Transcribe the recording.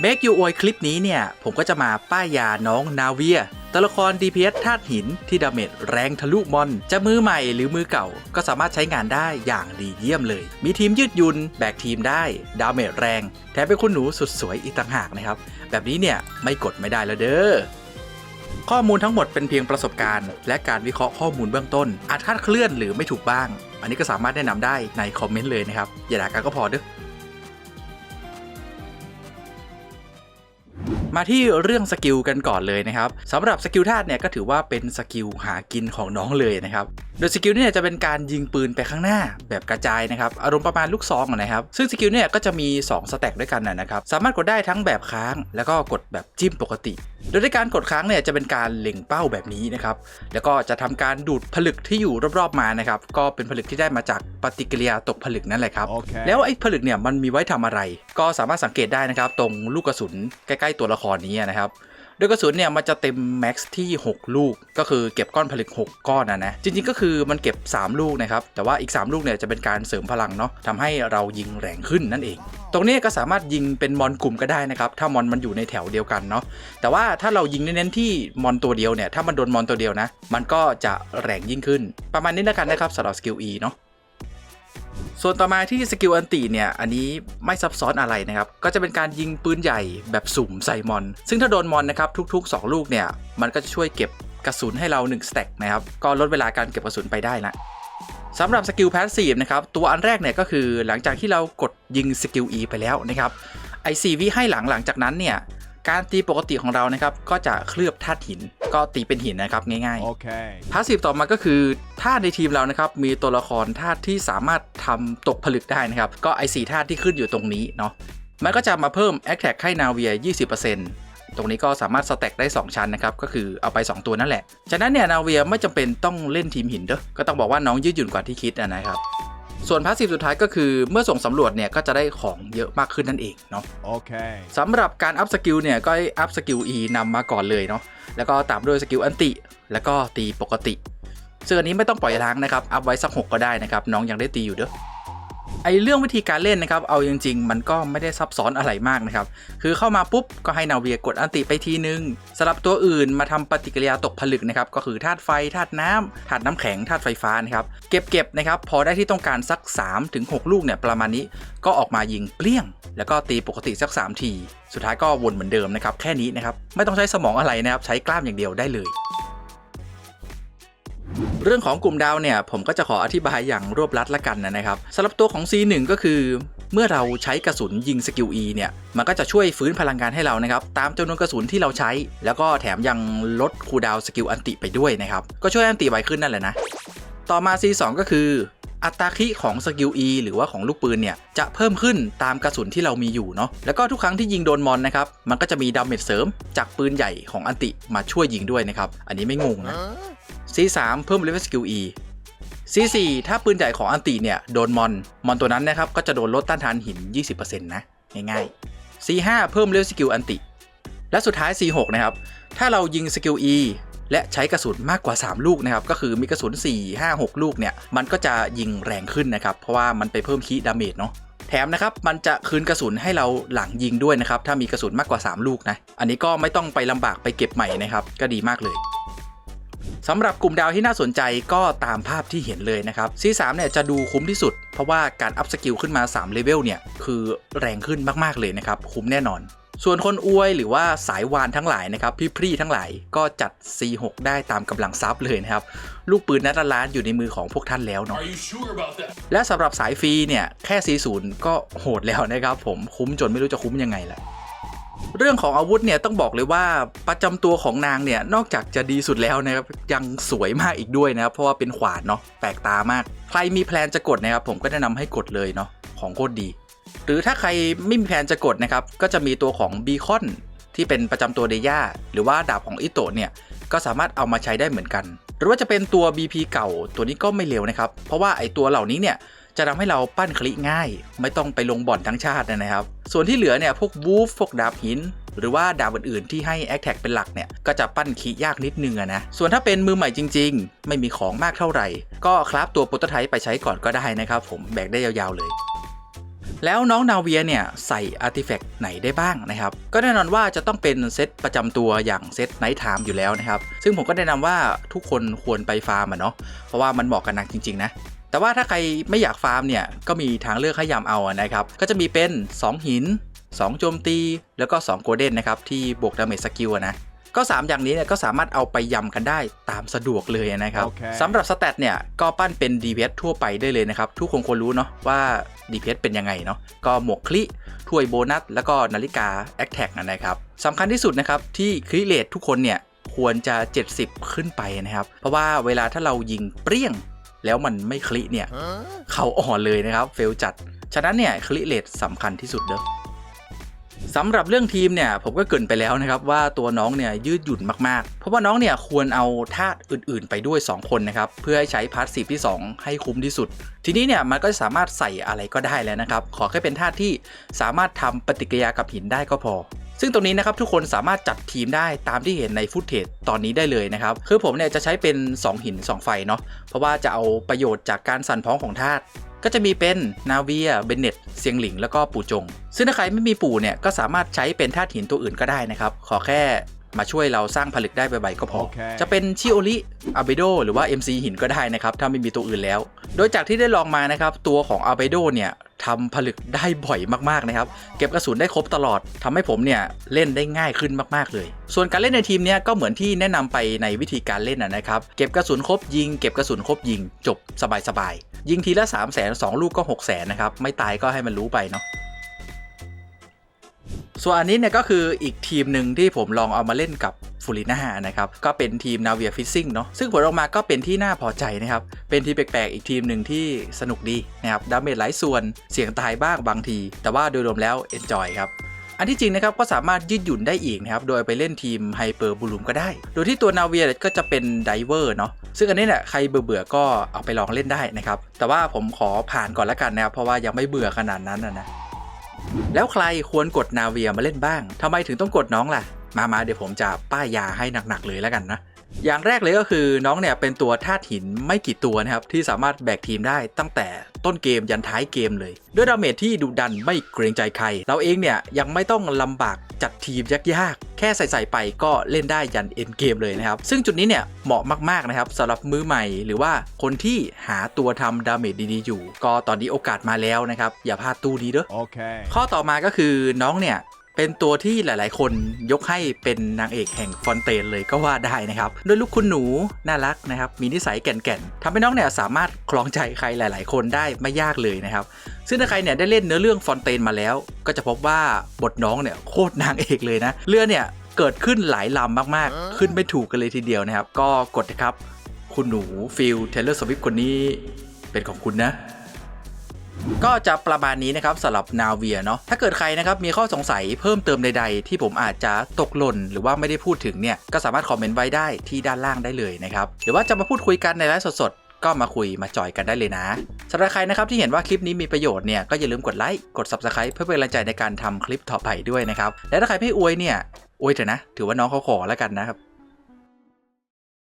เบกยูอวยคลิปนี้เนี่ย ผมก็จะมาป้ายยาน้องนาเวียตัวละคร DPS ธาตุหินที่ดาเมจแรงทะลุมอน จะมือใหม่หรือมือเก่า ก็สามารถใช้งานได้อย่างดีเยี่ยมเลย มีทีมยืดหยุน แบกทีมได้ ดาเมจแรง แถมเป็นคุณหนูสุดสวยอีกต่างหากนะครับ แบบนี้เนี่ยไม่กดไม่ได้แล้วเด้อข้อมูลทั้งหมดเป็นเพียงประสบการณ์ และการวิเคราะห์ข้อมูลเบื้องต้น อาจคลาดเคลื่อนหรือไม่ถูกบ้าง อันนี้ก็สามารถแนะนำได้ในคอมเมนต์เลยนะครับอย่าด่ากันก็พอเด้อ มาที่เรื่องสกิลกันก่อนเลยนะครับสำหรับสกิลธาตุเนี่ยก็ถือว่าเป็นสกิลหากินของน้องเลยนะครับโดยสกิลเนี่ยจะเป็นการยิงปืนไปข้างหน้าแบบกระจายนะครับอารมณ์ประมาณลูกซองอะนะครับซึ่งสกิลเนี่ยก็จะมี 2 สแต็กด้วยกันนะนะครับสามารถกดได้ทั้งแบบค้าง แล้วก็กดแบบจิ้มปกติ โดยในการกดค้างเนี่ยจะเป็นการเล็งเป้าแบบนี้นะครับแล้วก็จะทำการดูดผลึกที่อยู่รอบๆมานะครับก็เป็นผลึกที่ได้มาจากปฏิกิริยาตกผลึกนั่นแหละครับ Okay. แล้วไอ้ผลึกเนี่ยมันมีไว้ทำอะไร ก็สามารถสังเกตได้นะครับตรงลูกกระสุนใกล้ๆตัวละครนี้นะครับโดยกระสุนเนี่ยมันจะเต็มแม็กซ์ที่ 6 ลูก ก็คือเก็บก้อนผลึก 6 ก้อนนะนะ จริงๆก็คือมันเก็บ 3 ลูกนะครับ แต่ว่าอีก 3 ลูกเนี่ยจะเป็นการเสริมพลังเนาะทำให้เรายิงแรงขึ้นนั่นเอง ตรงนี้ก็สามารถยิงเป็นมอนกลุ่มก็ได้นะครับ ถ้ามอนมันอยู่ในแถวเดียวกันเนาะ แต่ว่าถ้าเรายิงเน้นที่มอนตัวเดียวเนี่ย ถ้ามันโดนมอนตัวเดียวนะ มันก็จะแรงยิ่งขึ้น ประมาณนี้แล้วกันนะครับสำหรับสกิล E เนาะ ส่วนต่อมาที่สกิลอันติเนี่ย อันนี้ไม่ซับซ้อนอะไรนะครับ ก็จะเป็นการยิงปืนใหญ่แบบสุ่มใส่มอน ซึ่งถ้าโดนมอนนะครับทุก ๆ 2 ลูกเนี่ย มันก็จะช่วยเก็บกระสุนให้เรา1สแต็กนะครับ ก็ลดเวลาการเก็บกระสุนไปได้ละสำหรับสกิลแพสซีฟนะครับ ตัวอันแรกเนี่ยก็คือหลังจากที่เรากดยิงสกิล E ไปแล้วนะครับไอซีวิให้หลังหลังจากนั้นเนี่ย การตีปกติของเรานะครับก็จะเคลือบธาตุหิน ก็ตีเป็นหินนะครับง่ายๆ Okay. พาสซีฟต่อมาก็คือถ้าในทีมเรานะครับมีตัวละครธาตุที่สามารถทำตกผลึกได้นะครับ ก็ไอสีธาตุที่ขึ้นอยู่ตรงนี้เนาะมันก็จะมาเพิ่ม a t t a c ให้นาเวีย 20%ตรงนี้ก็สามารถสแต็กได้ 2 ชั้นนะครับ ก็คือเอาไป 2 ตัวนั่นแหละ ฉะนั้นเนี่ยนาเวียไม่จำเป็นต้องเล่นทีมหินเด้อก็ต้องบอกว่าน้องยืดหยุ่นกว่าที่คิดอะนะครับ ส่วนพาสซีฟสุดท้ายก็คือเมื่อส่งสำรวจเนี่ยก็จะได้ของเยอะมากขึ้นนั่นเองเนาะ Okay. สำหรับการอัพสกิลเนี่ยก็ให้อัพสกิล E นำมาก่อนเลยเนาะแล้วก็ตามด้วยสกิลอันติ แล้วก็ตีปกติซึ่งอันนี้ไม่ต้องปล่อยล้างนะครับ อัพไว้สัก 6 ก็ได้นะครับ น้องยังได้ตีอยู่เด้อ ไอเรื่องวิธีการเล่นนะครับ เอาจริง ๆ มันก็ไม่ได้ซับซ้อนอะไรมากนะครับ คือเข้ามาปุ๊บก็ให้นาเวียกดอันติไปทีนึงสำหรับตัวอื่นมาทำปฏิกิริยาตกผลึกนะครับ ก็คือธาตุไฟธาตุน้ำธาตุน้ำแข็งธาตุไฟฟ้านะครับเก็บเก็บนะครับ พอได้ที่ต้องการสัก 3-6 ลูกเนี่ยประมาณนี้ก็ออกมายิงเปรี้ยง แล้วก็ตีปกติสัก 3 ที สุดท้ายก็วนเหมือนเดิมนะครับแค่นี้นะครับไม่ต้องใช้สมองอะไรนะครับใช้กล้ามอย่างเดียวได้เลย เรื่องของกลุ่มดาวเนี่ยผมก็จะขออธิบายอย่างรวบลัดละกันนะครับสำหรับตัวของ C1 ก็คือ เมื่อเราใช้กระสุนยิงสกิล E เนี่ยมันก็จะช่วยฟื้นพลังงานให้เรานะครับตามจำนวนกระสุนที่เราใช้ แล้วก็แถมยังลดคูดาวสกิลอันติไปด้วยนะครับก็ช่วยอันติไวขึ้นนั่นแหละนะต่อมา C2 ก็คืออัตราคิของสกิล E หรือว่าของลูกปืนเนี่ย จะเพิ่มขึ้นตามกระสุนที่เรามีอยู่เนาะแล้วก็ทุกครั้งที่ยิงโดนมอนนะครับ มันก็จะมีดาเมจเสริมจากปืนใหญ่ของอันติมาช่วยยิงด้วยนะครับ อันนี้ไม่งงนะ C3 เพิ่มเลเวลสกิล E C4 ถ้าปืนใหญ่ของอันติเนี่ยโดนมอน มอนตัวนั้นนะครับก็จะโดนลดต้านทานหิน 20%นะง่ายๆ C5 เพิ่มเลเวลสกิลอันติ และสุดท้าย C6 นะครับถ้าเรายิงสกิล E และใช้กระสุนมากกว่า 3 ลูกนะครับก็คือมีกระสุน 4 5 6 ลูกเนี่ยมันก็จะยิงแรงขึ้นนะครับเพราะว่ามันไปเพิ่มคีดาเมจเนาะแถมนะครับมันจะคืนกระสุนให้เราหลังยิงด้วยนะครับถ้ามีกระสุนมากกว่า 3 ลูกนะอันนี้ก็ไม่ต้องไปลำบากไปเก็บใหม่นะครับก็ดีมากเลย สำหรับกลุ่มดาวที่น่าสนใจก็ตามภาพที่เห็นเลยนะครับ C3 เนี่ยจะดูคุ้มที่สุด เพราะว่าการอัพสกิลขึ้นมา3เลเวลเนี่ยคือแรงขึ้นมากๆเลยนะครับ คุ้มแน่นอน ส่วนคนอวยหรือว่าสายวานทั้งหลายนะครับพี่พรีทั้งหลายก็จัด C6 ได้ตามกำลังทรัพย์เลยนะครับ ลูกปืนนัดละล้านอยู่ในมือของพวกท่านแล้วเนาะ Are you sure about that? และสำหรับสายฟรีเนี่ยแค่ C0 ก็โหดแล้วนะครับผมคุ้มจนไม่รู้จะคุ้มยังไงละ เรื่องของอาวุธเนี่ยต้องบอกเลยว่าประจำตัวของนางเนี่ยนอกจากจะดีสุดแล้วนะครับยังสวยมากอีกด้วยนะครับเพราะว่าเป็นขวานเนาะแปลกตามาก ใครมีแพลนจะกดนะครับผมก็แนะนำให้กดเลยเนาะของโคตรดี หรือถ้าใครไม่มีแพลนจะกดนะครับก็จะมีตัวของบีคอนที่เป็นประจำตัวเดย่าหรือว่าดาบของอิโตะเนี่ยก็สามารถเอามาใช้ได้เหมือนกัน หรือว่าจะเป็นตัว BP เก่าตัวนี้ก็ไม่เลวนะครับเพราะว่าไอตัวเหล่านี้เนี่ย จะทำให้เราปั้นคลิง่าย ไม่ต้องไปลงบ่อนทั้งชาตินะครับ ส่วนที่เหลือเนี่ยพวกวูฟพวกดาบหิน หรือว่าดาบอื่นๆที่ให้แอคแท็กเป็นหลักเนี่ย ก็จะปั้นคียากนิดนึงนะ ส่วนถ้าเป็นมือใหม่จริง ๆ ไม่มีของมากเท่าไหร่ ก็คราฟตัวโปรโตไทป์ไปใช้ก่อนก็ได้นะครับ ผมแบกได้ยาวๆเลยแล้วน้องนาเวียเนี่ยใส่อาร์ติแฟกต์ไหนได้บ้างนะครับ ก็แน่นอนว่าจะต้องเป็นเซตประจำตัวอย่างเซตไนท์ไทม์อยู่แล้วนะครับ ซึ่งผมก็แนะนำว่าทุกคนควรไปฟาร์มอะเนาะเพราะว่ามันเหมาะกับนักจริง ๆ นะ แต่ว่าถ้าใครไม่อยากฟาร์มเนี่ยก็มีทางเลือกให้ยำเอาอะนะครับ ก็จะมีเป็น 2 หิน 2 โจมตี แล้วก็2โกลเด้นนะครับ ที่บวกดาเมจสกิลอะนะก็ 3 อย่างนี้เนี่ยก็สามารถเอาไปยำกันได้ตามสะดวกเลยนะครับโอเคสำหรับสแตทเนี่ยก็ปั้นเป็น DPS ทั่วไปได้เลยนะครับ ทุกคนควรรู้เนาะว่า DPS เป็นยังไงเนาะก็หมวกคลิถ้วยโบนัส แล้วก็นาฬิกา a c t a g นะครับสำคัญที่สุดนะครับ ที่คลิเลททุกคนเนี่ยควรจะ 70 ขึ้นไปนะครับ เพราะว่าเวลาถ้าเรายิงเปรี้ยง แล้วมันไม่คลิเนี่ยเขาอ่อนเลยนะครับเฟลจัด ฉะนั้นเนี่ยคลิเลตสำคัญที่สุดเด้อสำหรับเรื่องทีมเนี่ยผมก็เกรินไปแล้วนะครับว่าตัวน้องเนี่ยยืดหยุ่นมากๆ เพราะว่าน้องเนี่ยควรเอาธาตุอื่นๆ ไปด้วย 2 คนนะครับเพื่อให้ใช้พาร์ทสีที่ 2 ให้คุ้มที่สุด ทีนี้เนี่ยมันก็จะสามารถใส่อะไรก็ได้แล้วนะครับขอแค่เป็นธาตุที่สามารถทำปฏิกิริยากับหินได้ก็พอ ซึ่งตรงนี้นะครับทุกคนสามารถจัดทีมได้ตามที่เห็นในฟุตเทจตอนนี้ได้เลยนะครับคือผมเนี่ยจะใช้เป็น 2 หิน 2 ไฟเนาะเพราะว่าจะเอาประโยชน์จากการสั่นพ้องของธาตุก็จะมีเป็นนาเวียเบนเน็ตเซียงหลิง แล้วก็ปู่จง ซึ่งถ้าใครไม่มีปู่เนี่ยก็สามารถใช้เป็นธาตุหินตัวอื่นก็ได้นะครับ ขอแค่มาช่วยเราสร้างผลึกได้บ่อยๆก็พอโอเคจะเป็นชิโอริอาเบโดหรือว่า MC หินก็ได้นะครับ ถ้าไม่มีตัวอื่นแล้ว โดยจากที่ได้ลองมานะครับ ตัวของอาเบโดเนี่ย ทำผลึกได้บ่อยมากๆนะครับ เก็บกระสุนได้ครบตลอดทำให้ผมเนี่ยเล่นได้ง่ายขึ้นมากๆเลย ส่วนการเล่นในทีมเนี้ยก็เหมือนที่แนะนำไปในวิธีการเล่นนะครับ เก็บกระสุนครบยิง เก็บกระสุนครบยิง จบสบายๆ ยิงทีละ 3 0 0 0 0 0 2ลูกก็ 6 0 0 0 0นะครับ ไม่ตายก็ให้มันรู้ไปเนาะส่วนอันนี้เนี่ยก็คืออีกทีมหนึ่งที่ผมลองเอามาเล่นกับ ฟูริน่านะครับก็เป็นทีมนาเวียฟิซซิ่งเนาะซึ่งผลออกมาก็เป็นที่น่าพอใจนะครับ เป็นทีมแปลกๆ อีกทีมหนึ่งที่สนุกดีนะครับดาเมจหลายส่วนเสียงตายบ้างบางที แต่ว่าโดยรวมแล้วเอนจอยครับอันที่จริงนะครับก็สามารถยืดหยุ่นได้อีกนะครับ โดยไปเล่นทีมไฮเปอร์บูลูมก็ได้ โดยที่ตัวนาเวียก็จะเป็นไดเวอร์เนาะ ซึ่งอันนี้เนี่ยใครเบื่อๆก็เอาไปลองเล่นได้นะครับ แต่ว่าผมขอผ่านก่อนละกันนะครับ เพราะว่ายังไม่เบื่อขนาดนั้นนะนะแล้วใครควรกดนาเวียมาเล่นบ้างทำไมถึงต้องกดน้องล่ะ มามาเดี๋ยวผมจะป้ายยาให้หนักๆเลยแล้วกันนะอย่างแรกเลยก็คือน้องเนี่ยเป็นตัวธาตุหินไม่กี่ตัวนะครับที่สามารถแบกทีมได้ตั้งแต่ต้นเกมยันท้ายเกมเลย ด้วยดาเมจที่ดุดันไม่เกรงใจใคร เราเองเนี่ยยังไม่ต้องลำบากจัดทีมยากๆ แค่ใส่ๆไปก็เล่นได้ยันเอ็นเกมเลยนะครับ ซึ่งจุดนี้เนี่ยเหมาะมากๆนะครับสำหรับมือใหม่หรือว่าคนที่หาตัวทำดาเมจดีๆอยู่ ก็ตอนนี้โอกาสมาแล้วนะครับอย่าพลาดตู้นี้เด้อ Okay. ข้อต่อมาก็คือน้องเนี่ย เป็นตัวที่หลาย ๆ คนยกให้เป็นนางเอกแห่งฟอนเตนเลยก็ว่าได้นะครับด้วยลูกคุณหนูน่ารักนะครับ มีนิสัยแก่นๆทำให้น้องเนี่ยสามารถคล้องใจใครหลาย ๆ คนได้ไม่ยากเลยนะครับ ซึ่งถ้าใครเนี่ยได้เล่นเนื้อเรื่องฟอนเตนมาแล้ว ก็จะพบว่าบทน้องเนี่ยโคตรนางเอกเลยนะเรื่องเนี่ยเกิดขึ้นหลายลำมากๆ ขึ้นไม่ถูกกันเลยทีเดียวนะครับ ก็กดนะครับ คุณหนูฟิลเทเลอร์สวิฟคนนี้เป็นของคุณนะ ก็จะประมาณนี้นะครับสำหรับนาเวียเนาะถ้าเกิดใครนะครับมีข้อสงสัยเพิ่มเติมใดๆ ที่ผมอาจจะตกหล่นหรือว่าไม่ได้พูดถึงเนี่ยก็สามารถคอมเมนต์ไว้ได้ที่ด้านล่างได้เลยนะครับหรือว่าจะมาพูดคุยกันในไลฟ์สดๆก็มาคุยมาจอยกันได้เลยนะสำหรับใครนะครับที่เห็นว่าคลิปนี้มีประโยชน์เนี่ยก็อย่าลืมกดไลค์กด subscribe เพื่อเป็นกำลังใจในการทำคลิปต่อไปด้วยนะครับและถ้าใครไม่อวยเนี่ยอวยเถอะนะถือว่าน้องเขาขอแล้วกันนะครับ